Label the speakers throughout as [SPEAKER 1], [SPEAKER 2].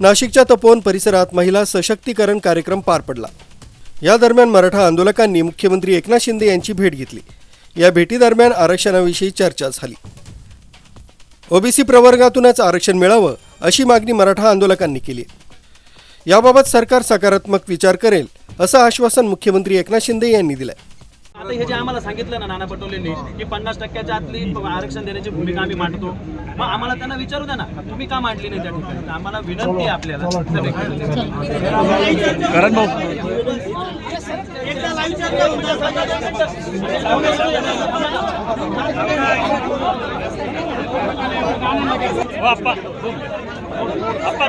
[SPEAKER 1] नाशिकच्या तपोवन परिसरात महिला सशक्तीकरण कार्यक्रम पार पडला. या दरम्यान मराठा आंदोलकांनी मुख्यमंत्री एकनाथ शिंदे यांची भेट घेतली. या भेटीदरम्यान आरक्षणाविषयी चर्चा झाली. ओबीसी प्रवर्गातूनच आरक्षण मिळावं अशी मागणी मराठा आंदोलकांनी केली. याबाबत सरकार सकारात्मक विचार करेल असं आश्वासन मुख्यमंत्री एकनाथ शिंदे यांनी दिलं
[SPEAKER 2] आता हे जे आम्हाला सांगितलं ना नाना पटोलेंनी की पन्नास टक्क्याच्या आतली आरक्षण देण्याची भूमिका आम्ही मांडतो. मग आम्हाला त्यांना विचारू द्या ना तुम्ही का मांडली नाही त्या ठिकाणी? आम्हाला विनंती आहे आपल्याला.
[SPEAKER 3] हो,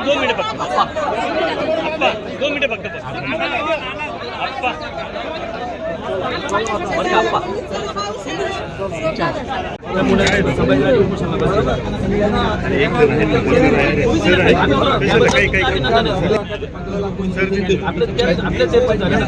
[SPEAKER 3] दोन मिनिटं
[SPEAKER 2] त्याच- आपलं ऐका पण झालं ना,